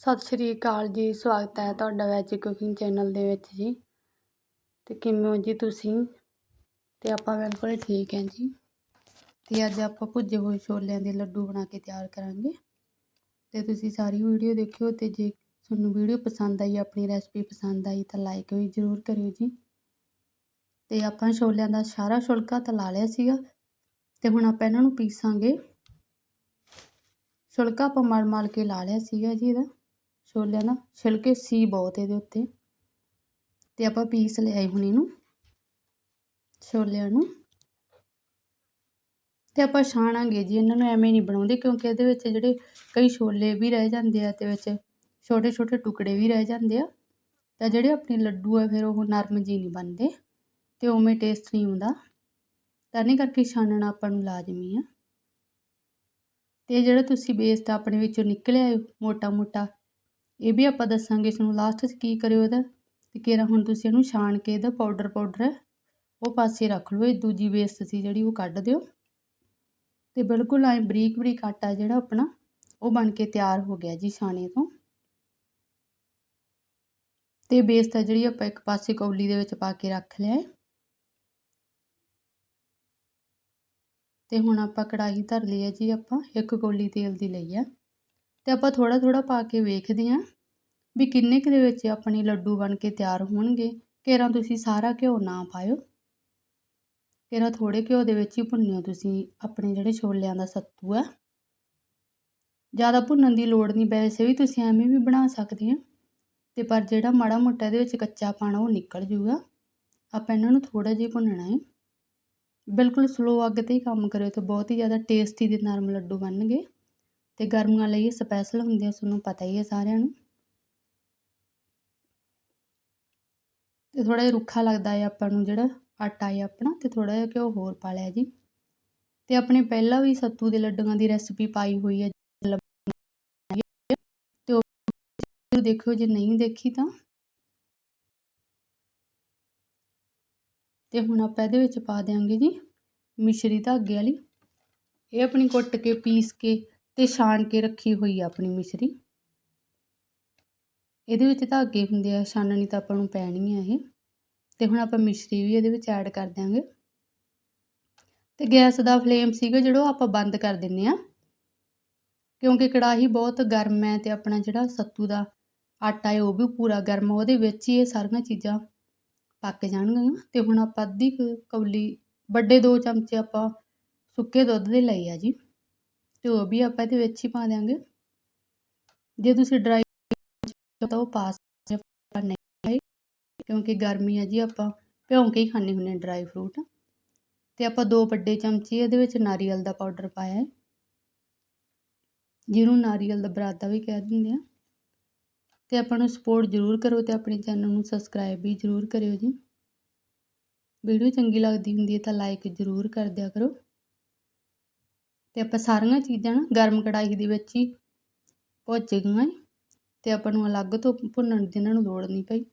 ਸਤਿ ਸ਼੍ਰੀ ਅਕਾਲ ਜੀ, ਸਵਾਗਤ ਹੈ ਤੁਹਾਡਾ ਵੈਜ ਕੁਕਿੰਗ ਚੈਨਲ ਦੇ ਵਿੱਚ ਜੀ। ਤੇ ਕਿਵੇਂ ਹੋ ਜੀ ਤੁਸੀਂ? ਤੇ ਆਪਾਂ ਬਿਲਕੁਲ ਠੀਕ ਹੈ ਜੀ। ਤੇ ਅੱਜ ਆਪਾਂ ਭੁੱਜੇ ਹੋਏ ਛੋਲਿਆਂ ਦੇ ਲੱਡੂ ਬਣਾ ਕੇ ਤਿਆਰ ਕਰਾਂਗੇ। ਤੇ ਤੁਸੀਂ ਸਾਰੀ ਵੀਡੀਓ ਦੇਖਿਓ ਤੇ ਜੇ ਤੁਹਾਨੂੰ ਵੀਡੀਓ ਪਸੰਦ ਆਈ, ਆਪਣੀ ਰੈਸਪੀ ਪਸੰਦ ਆਈ ਤਾਂ ਲਾਈਕ ਵੀ ਜ਼ਰੂਰ ਕਰਿਓ ਜੀ। ਤੇ ਆਪਾਂ ਛੋਲਿਆਂ ਦਾ ਸਾਰਾ ਛੁਲਕਾ ਤਾਂ ਲਾ ਲਿਆ ਸੀਗਾ। ਤੇ ਹੁਣ ਆਪਾਂ ਇਹਨਾਂ ਨੂੰ ਪੀਸਾਂਗੇ। ਛੁਲਕਾ ਆਪਾਂ ਮਲ ਮਲ ਕੇ ਲਾ ਲਿਆ ਸੀਗਾ ਜੀ ਇਹਦਾ। ਛੋਲਿਆਂ ਦਾ ਛਿਲਕੇ ਸੀ ਬਹੁਤ ਇਹਦੇ ਉੱਤੇ। ਤੇ ਆਪਾਂ ਪੀਸ ਲਿਆਏ ਹੁਣ ਇਹਨੂੰ ਛੋਲਿਆਂ ਨੂੰ। ਤੇ ਆਪਾਂ ਛਾਣਾਂਗੇ ਜੀ, ਇਹਨਾਂ ਨੂੰ ਐਵੇਂ ਨਹੀਂ ਬਣਾਉਂਦੇ ਕਿਉਂਕਿ ਇਹਦੇ ਵਿੱਚ ਜਿਹੜੇ ਕਈ ਛੋਲੇ ਵੀ ਰਹਿ ਜਾਂਦੇ ਆ, ਤੇ ਵਿੱਚ ਛੋਟੇ ਛੋਟੇ ਟੁਕੜੇ ਵੀ ਰਹਿ ਜਾਂਦੇ ਆ। ਤਾਂ ਜਿਹੜੇ ਆਪਣੇ ਲੱਡੂ ਆ, ਫਿਰ ਉਹ ਨਰਮ ਜੀ ਨਹੀਂ ਬਣਦੇ ਤੇ ਉਵੇਂ ਟੇਸਟ ਨਹੀਂ ਆਉਂਦਾ। ਤਾਂ ਨਹੀਂ ਕਰਕੇ ਛਾਣਨਾ ਆਪਾਂ ਨੂੰ ਲਾਜ਼ਮੀ ਆ। ਤੇ ਜਿਹੜਾ ਤੁਸੀਂ ਬੇਸ ਤਾਂ ਆਪਣੇ ਵਿੱਚੋਂ ਨਿਕਲਿਆ ਮੋਟਾ ਮੋਟਾ ਇਹ ਵੀ ਆਪਾਂ ਦੱਸਾਂਗੇ ਇਸ ਨੂੰ ਲਾਸਟ 'ਚ ਕੀ ਕਰਿਓ ਇਹਦਾ, ਤੇ ਕਿਹੜਾ ਹੁਣ ਤੁਸੀਂ ਇਹਨੂੰ ਛਾਣ ਕੇ ਇਹਦਾ ਪਾਊਡਰ ਪਾਊਡਰ ਉਹ ਪਾਸੇ ਰੱਖ ਲਓ, ਇਹ ਦੂਜੀ ਵੇਸਟ ਸੀ ਜਿਹੜੀ ਉਹ ਕੱਢ ਦਿਓ। ਤੇ ਬਿਲਕੁਲ ਐ ਬਰੀਕ ਬਰੀਕ ਆਟਾ ਜਿਹੜਾ ਆਪਣਾ, ਉਹ ਬਣ ਕੇ ਤਿਆਰ ਹੋ ਗਿਆ ਜੀ ਛਾਣੇ ਤੋਂ। ਤੇ ਬੇਸ ਤਾਂ ਜਿਹੜੀ ਆਪਾਂ ਇੱਕ ਪਾਸੇ ਕੌਲੀ ਦੇ ਵਿੱਚ ਪਾ ਕੇ ਰੱਖ ਲਿਆ ਤੇ ਹੁਣ ਆਪਾਂ ਕੜਾਹੀ ਧਰ ਲਈ ਹੈ ਜੀ ਆਪਾਂ, ਇੱਕ ਕੌਲੀ ਤੇਲ ਦੀ ਲਈ ਆ ਅਤੇ ਆਪਾਂ ਥੋੜ੍ਹਾ ਥੋੜ੍ਹਾ ਪਾ ਕੇ ਵੇਖਦੇ ਹਾਂ ਵੀ ਕਿੰਨੇ ਕੁ ਦੇ ਵਿੱਚ ਆਪਣੇ ਲੱਡੂ ਬਣ ਕੇ ਤਿਆਰ ਹੋਣਗੇ। ਕੇਰਾਂ ਤੁਸੀਂ ਸਾਰਾ ਘਿਓ ਨਾ ਪਾਇਓ। ਕੇਰਾਂ ਥੋੜ੍ਹੇ ਘਿਓ ਦੇ ਵਿੱਚ ਹੀ ਭੁੰਨਿਓ ਤੁਸੀਂ ਆਪਣੇ ਜਿਹੜੇ ਛੋਲਿਆਂ ਦਾ ਸੱਤੂ ਆ। ਜ਼ਿਆਦਾ ਭੁੰਨਣ ਦੀ ਲੋੜ ਨਹੀਂ, ਵੈਸੇ ਵੀ ਤੁਸੀਂ ਐਵੇਂ ਵੀ ਬਣਾ ਸਕਦੇ ਆ ਤੇ ਪਰ ਜਿਹੜਾ ਮਾੜਾ ਮੋਟਾ ਇਹਦੇ ਵਿੱਚ ਕੱਚਾ ਪਾਣਾ ਉਹ ਨਿਕਲ ਜੂਗਾ। ਆਪਾਂ ਇਹਨਾਂ ਨੂੰ ਥੋੜਾ ਜਿਹਾ ਭੁੰਨਣਾ ਹੈ। ਬਿਲਕੁਲ ਸਲੋ ਅੱਗ ਤੇ ਹੀ ਕੰਮ ਕਰਿਓ ਤਾਂ ਬਹੁਤ ਹੀ ਜ਼ਿਆਦਾ ਟੇਸਟੀ ਦੇ ਨਰਮ ਲੱਡੂ ਬਣਨਗੇ। ਤੇ ਗਰਮੀਆਂ ਲਈ ਸਪੈਸ਼ਲ ਹੁੰਦੇ ਆ ਤੁਹਾਨੂੰ ਪਤਾ ਹੀ ਹੈ ਸਾਰਿਆਂ ਨੂੰ। ਤੇ ਥੋੜਾ ਜਿਹਾ ਰੁੱਖਾ ਲੱਗਦਾ ਹੈ ਆਪਾਂ ਨੂੰ ਜਿਹੜਾ, ਆਟਾ ਹੈ ਆਪਣਾ, ਤੇ ਥੋੜਾ ਜਿਹਾ ਘਿਓ ਹੋਰ ਪਾ ਲਿਆ ਜੀ। ਤੇ ਆਪਣੇ ਪਹਿਲਾਂ ਵੀ ਸੱਤੂ ਦੇ ਲੱਡੂਆਂ ਦੀ ਰੈਸਪੀ ਪਾਈ ਹੋਈ ਹੈ ਤੇ ਉਹ ਦੇਖਿਓ, ਜੇ ਨਹੀਂ ਦੇਖੀ ਤਾਂ। ਤੇ ਹੁਣ ਆਪਾਂ ਇਹਦੇ ਵਿੱਚ ਪਾ ਦੇਾਂਗੇ ਜੀ ਮਿਸ਼ਰੀ ਧਾਗੇ ਵਾਲੀ। ਇਹ ਆਪਣੀ ਕੁੱਟ ਕੇ, ਪੀਸ ਕੇ ਤੇ ਛਾਣ ਕੇ ਰੱਖੀ ਹੋਈ ਆ ਆਪਣੀ ਮਿਸ਼ਰੀ। ਇਹਦੇ ਵਿੱਚ ਧਾਗੇ ਹੁੰਦੇ ਆ, ਛਾਨਣੀ ਤਾਂ ਆਪਾਂ ਨੂੰ ਪੈਣੀ ਆ ਇਹ। ਤੇ ਹੁਣ ਆਪਾਂ ਮਿਸ਼ਰੀ ਵੀ ਇਹਦੇ ਵਿੱਚ ਐਡ ਕਰ ਦਿਆਂਗੇ। ਤੇ ਗੈਸ ਦਾ ਫਲੇਮ ਸੀਗਾ ਜਿਹੜਾ ਆਪਾਂ ਬੰਦ ਕਰ ਦਿੰਨੇ ਆ। ਕਿਉਂਕਿ ਕੜਾਹੀ ਬਹੁਤ ਗਰਮ ਹੈ ਤੇ ਆਪਣਾ ਜਿਹੜਾ ਸੱਤੂ ਦਾ ਆਟਾ ਹੈ ਉਹ ਵੀ ਪੂਰਾ ਗਰਮ, ਉਹਦੇ ਵਿੱਚ ਹੀ ਇਹ ਸਾਰੀਆਂ ਚੀਜ਼ਾਂ ਪੱਕ ਜਾਣਗੀਆਂ। ਤੇ ਹੁਣ ਆਪਾਂ ਅੱਧੀ ਕੌਲੀ, ਵੱਡੇ ਦੋ ਚਮਚੇ ਆਪਾਂ ਸੁੱਕੇ ਦੁੱਧ ਦੇ ਲਈ ਆ ਜੀ। ਤੇ ਉਹ ਵੀ ਆਪਾਂ ਇਹਦੇ ਵਿੱਚ ਹੀ ਪਾ ਦਿਆਂਗੇ। ਜੇ ਤੁਸੀਂ ਡਰਾਈ ਤਾਂ ਉਹ ਪਾ ਸਕਦੇ ਨਹੀਂ ਕਿਉਂਕਿ ਗਰਮੀ ਆ ਜੀ ਆਪਾਂ ਭਿਉਂ ਕੇ ਹੀ ਖਾਣੇ ਹੁੰਦੇ ਡਰਾਈ ਫਰੂਟ ਤੇ ਆਪਾਂ ਦੋ ਵੱਡੇ ਚਮਚੇ ਇਹਦੇ ਵਿੱਚ ਨਾਰੀਅਲ ਦਾ ਪਾਊਡਰ ਪਾਇਆ ਹੈ। ਜਿਹਨੂੰ ਨਾਰੀਅਲ ਦਾ ਬਰਾਦਾ ਵੀ ਕਹਿ ਦਿੰਦੇ ਆ। ਤੇ ਆਪਾਂ ਨੂੰ ਸਪੋਰਟ ਜ਼ਰੂਰ ਕਰੋ ਤੇ ਆਪਣੇ ਚੈਨਲ ਨੂੰ ਸਬਸਕ੍ਰਾਈਬ ਵੀ ਜ਼ਰੂਰ ਕਰਿਓ ਜੀ। ਵੀਡੀਓ ਚੰਗੀ ਲੱਗਦੀ ਹੁੰਦੀ ਹੈ ਤਾਂ ਲਾਈਕ ਜ਼ਰੂਰ ਕਰ ਦਿਆ ਕਰੋ। ਤੇ ਆਪਾਂ ਸਾਰੀਆਂ ਚੀਜ਼ਾਂ ਨਾ ਗਰਮ ਕੜਾਹੀ ਦੇ ਵਿੱਚ ਹੀ ਭੁੱਜ ਗਈਆਂ ਤੇ ਆਪਾਂ ਨੂੰ ਅਲੱਗ ਤੋਂ ਭੁੰਨਣ ਦੀ ਇਹਨਾਂ ਨੂੰ ਲੋੜ ਨਹੀਂ ਪਈ।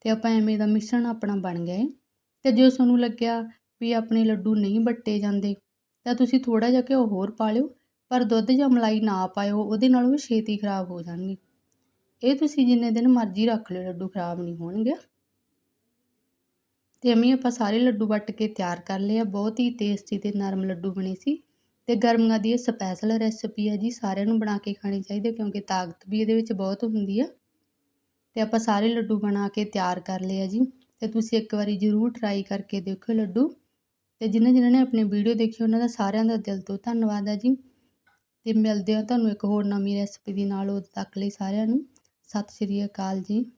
ਤੇ ਆਪਾਂ ਐਵੇਂ ਦਾ ਮਿਸ਼ਰਣ ਆਪਣਾ ਬਣ ਗਿਆ ਹੈ ਤੇ ਜੇ ਤੁਹਾਨੂੰ ਲੱਗਿਆ ਵੀ ਆਪਣੇ ਲੱਡੂ ਨਹੀਂ ਬੱਟੇ ਜਾਂਦੇ, ਤਾਂ ਤੁਸੀਂ ਥੋੜਾ ਜਿਹਾ ਘਿਓ ਹੋਰ ਪਾ ਲਿਓ, ਪਰ ਦੁੱਧ ਜਾਂ ਮਲਾਈ ਨਾ ਪਾਇਓ, ਉਹਦੇ ਨਾਲ ਵੀ ਛੇਤੀ ਖਰਾਬ ਹੋ ਜਾਣਗੇ। ਇਹ ਤੁਸੀਂ ਜਿੰਨੇ ਦਿਨ ਮਰਜ਼ੀ ਰੱਖ ਲਿਓ, ਲੱਡੂ ਖਰਾਬ ਨਹੀਂ ਹੋਣਗੇ। ਤੇ ਅਮੀ ਆਪਾਂ ਸਾਰੇ ਲੱਡੂ ਵੱਟ ਕੇ ਤਿਆਰ ਕਰ ਲਏ ਆ। ਬਹੁਤ ਹੀ ਟੇਸਟੀ ਤੇ ਨਰਮ ਲੱਡੂ ਬਣੇ ਸੀ। ਤੇ ਗਰਮੀਆਂ ਦੀ ਇਹ ਸਪੈਸ਼ਲ ਰੈਸਪੀ ਹੈ ਜੀ, ਸਾਰਿਆਂ ਨੂੰ ਬਣਾ ਕੇ ਖਾਣੀ ਚਾਹੀਦੀ ਕਿਉਂਕਿ ਤਾਕਤ ਵੀ ਇਹਦੇ ਵਿੱਚ ਬਹੁਤ ਹੁੰਦੀ ਆ। ਤੇ ਆਪਾਂ ਸਾਰੇ ਲੱਡੂ ਬਣਾ ਕੇ ਤਿਆਰ ਕਰ ਲਏ ਆ ਜੀ। ਤੇ ਤੁਸੀਂ ਇੱਕ ਵਾਰੀ ਜ਼ਰੂਰ ਟਰਾਈ ਕਰਕੇ ਦੇਖੋ ਲੱਡੂ। ਤੇ ਜਿਨ੍ਹਾਂ ਜਿਨ੍ਹਾਂ ਨੇ ਆਪਣੀ ਵੀਡੀਓ ਦੇਖੀ, ਉਹਨਾਂ ਦਾ ਸਾਰਿਆਂ ਦਾ ਦਿਲ ਤੋਂ ਧੰਨਵਾਦ ਹੈ ਜੀ। ਤੇ ਮਿਲਦੇ ਆ ਤੁਹਾਨੂੰ ਇੱਕ ਹੋਰ ਨਵੀਂ ਰੈਸਪੀ ਦੇ ਨਾਲ, ਉਦੋਂ ਤੱਕ ਲਈ ਸਾਰਿਆਂ ਨੂੰ। ਸਤਿ ਸ਼੍ਰੀ ਅਕਾਲ ਜੀ।